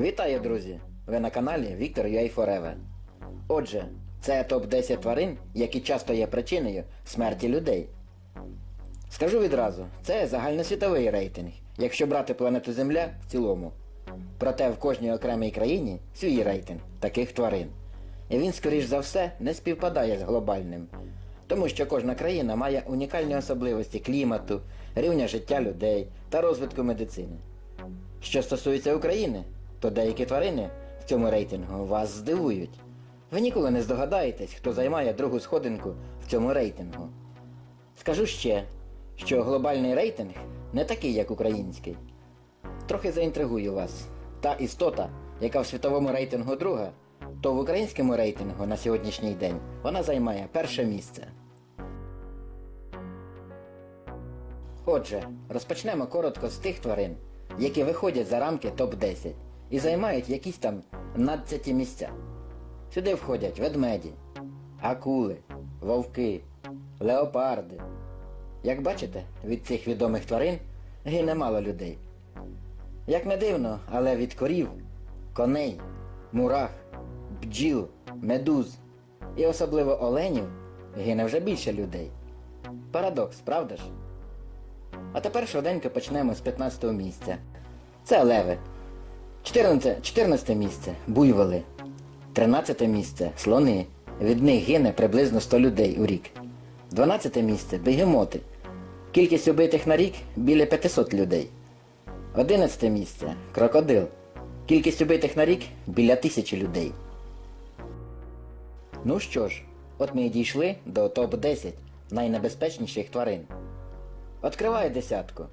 Вітаю, друзі! Ви на каналі Віктор UA Forever. Отже, це топ-10 тварин, які часто є причиною смерті людей. Скажу відразу, це загальносвітовий рейтинг, якщо брати планету Земля в цілому. Проте в кожній окремій країні свій рейтинг таких тварин. І він, скоріш за все, не співпадає з глобальним. Тому що кожна країна має унікальні особливості клімату, рівня життя людей та розвитку медицини. Що стосується України, то деякі тварини в цьому рейтингу вас здивують. Ви ніколи не здогадаєтесь, хто займає другу сходинку в цьому рейтингу. Скажу ще, що глобальний рейтинг не такий, як український. Трохи заінтригую вас. Та істота, яка в світовому рейтингу друга, то в українському рейтингу на сьогоднішній день вона займає перше місце. Отже, розпочнемо коротко з тих тварин, які виходять за рамки топ-10 і займають якісь там надцяті місця. Сюди входять ведмеді, акули, вовки, леопарди. Як бачите, від цих відомих тварин гине мало людей. Як не дивно, але від корів, коней, мурах, бджіл, медуз і особливо оленів гине вже більше людей. Парадокс, правда ж? А тепер швиденько почнемо з 15 місця. Це леви. 14, 14 місце буйволи. 13 місце слони. Від них гине приблизно 100 людей у рік. 12 місце бегемоти. Кількість убитих на рік біля 500 людей. 11 місце крокодил. Кількість убитих на рік біля тисячі людей. Ну що ж, от ми і дійшли до топ-10 найнебезпечніших тварин. Откриваю десятку.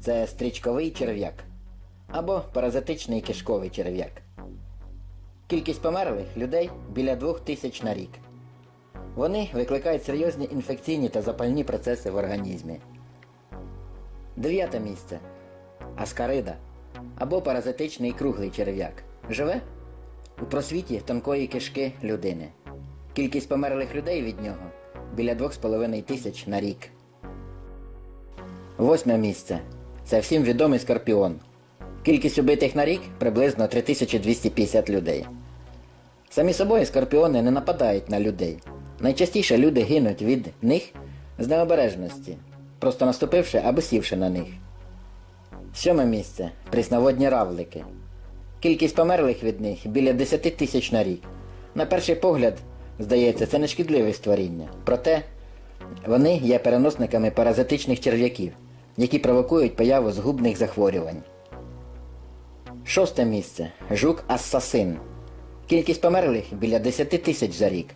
Це стрічковий черв'як. Або паразитичний кишковий черв'як. Кількість померлих людей біля двох тисяч на рік. Вони викликають серйозні інфекційні та запальні процеси в організмі. Дев'яте місце. Аскарида. Або паразитичний круглий черв'як. Живе у просвіті тонкої кишки людини. Кількість померлих людей від нього біля 2,5 тисяч на рік. Восьме місце. Це всім відомий скорпіон. Кількість убитих на рік приблизно 3250 людей. Самі собою скорпіони не нападають на людей. Найчастіше люди гинуть від них з необережності, просто наступивши або сівши на них. Сьоме місце прісноводні равлики. Кількість померлих від них біля 10 тисяч на рік. На перший погляд, здається, це не шкідливе створіння. Проте вони є переносниками паразитичних черв'яків, які провокують появу згубних захворювань. Шосте місце жук Ассасин. Кількість померлих біля 10 тисяч за рік.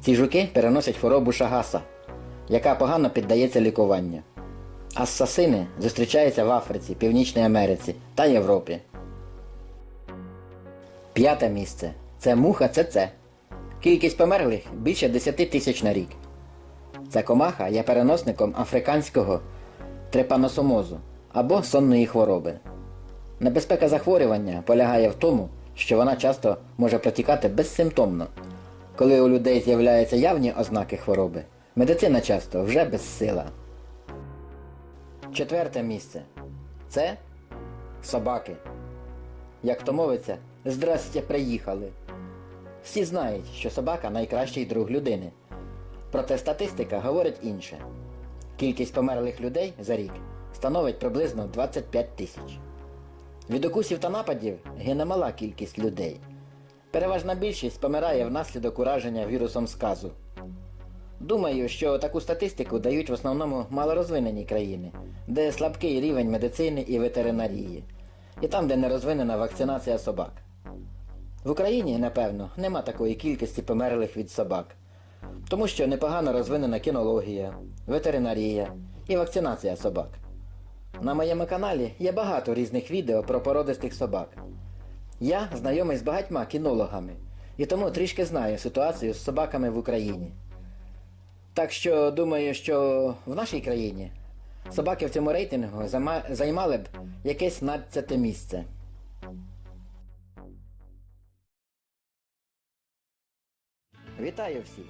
Ці жуки переносять хворобу шагаса, яка погано піддається лікуванню. Ассасини зустрічаються в Африці, Північній Америці та Європі. П'яте місце це муха ЦЦ. Кількість померлих більше 10 тисяч на рік. Ця комаха є переносником африканського трепаносомозу або сонної хвороби. Небезпека захворювання полягає в тому, що вона часто може протікати безсимптомно. Коли у людей з'являються явні ознаки хвороби, медицина часто вже безсила. Четверте місце це собаки. Як то мовиться, здрастя приїхали. Всі знають, що собака найкращий друг людини. Проте статистика говорить інше. Кількість померлих людей за рік становить приблизно 25 тисяч. Від укусів та нападів гине мала кількість людей. Переважна більшість помирає внаслідок ураження вірусом сказу. Думаю, що таку статистику дають в основному малорозвинені країни, де слабкий рівень медицини і ветеринарії, і там, де не розвинена вакцинація собак. В Україні, напевно, нема такої кількості померлих від собак, тому що непогано розвинена кінологія, ветеринарія і вакцинація собак. На моєму каналі є багато різних відео про породистих собак. Я знайомий з багатьма кінологами і тому трішки знаю ситуацію з собаками в Україні. Так що думаю, що в нашій країні собаки в цьому рейтингу займали б якесь 12 місце. Вітаю всіх!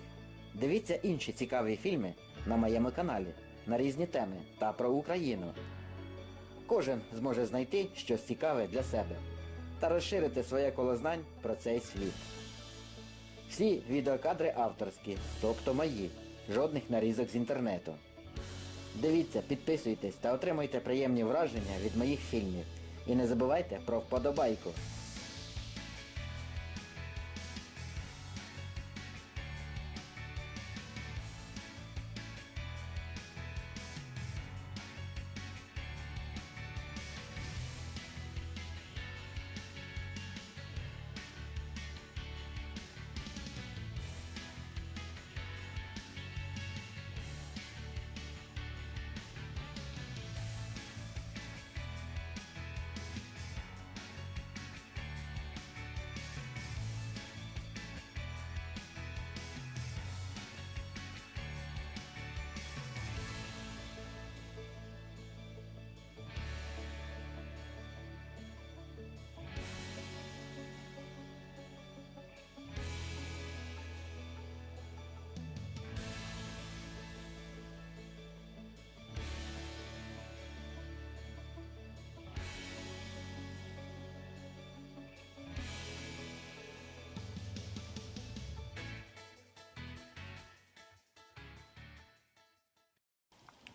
Дивіться інші цікаві фільми на моєму каналі на різні теми та про Україну. Кожен зможе знайти щось цікаве для себе. та розширити своє коло знань про цей світ. Всі відеокадри авторські, тобто мої, жодних нарізок з інтернету. Дивіться, підписуйтесь та отримуйте приємні враження від моїх фільмів. І не забувайте про вподобайку.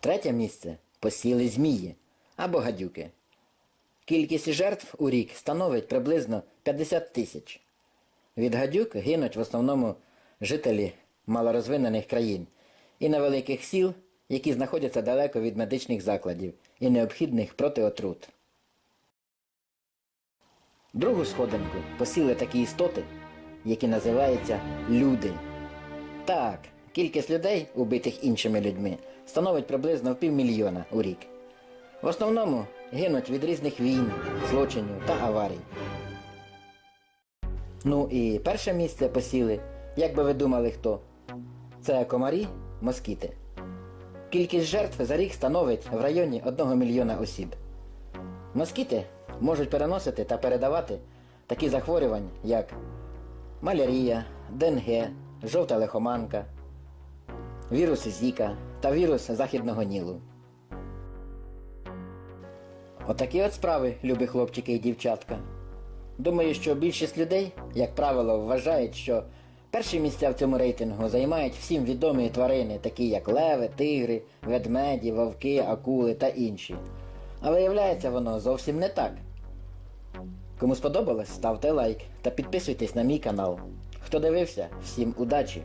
Третє місце посіли змії або гадюки. Кількість жертв у рік становить приблизно 50 тисяч. Від гадюк гинуть в основному жителі малорозвинених країн і невеликих сіл, які знаходяться далеко від медичних закладів і необхідних протиотрут. Другу сходинку посіли такі істоти, які називаються люди. Так, кількість людей, убитих іншими людьми, становить приблизно півмільйона у рік. В основному гинуть від різних війн, злочинів та аварій. Ну і перше місце посіли, як би ви думали хто? Це комарі, москіти. Кількість жертв за рік становить в районі 1 мільйона осіб. Москіти можуть переносити та передавати такі захворювання, як малярія, денге, жовта лихоманка, вірус Зіка та вірус західного Нілу. Отакі от справи, любі хлопчики і дівчатка. Думаю, що більшість людей, як правило, вважають, що перші місця в цьому рейтингу займають всім відомі тварини, такі як леви, тигри, ведмеді, вовки, акули та інші. Але виявляється воно зовсім не так. Кому сподобалось, ставте лайк та підписуйтесь на мій канал. Хто дивився, всім удачі!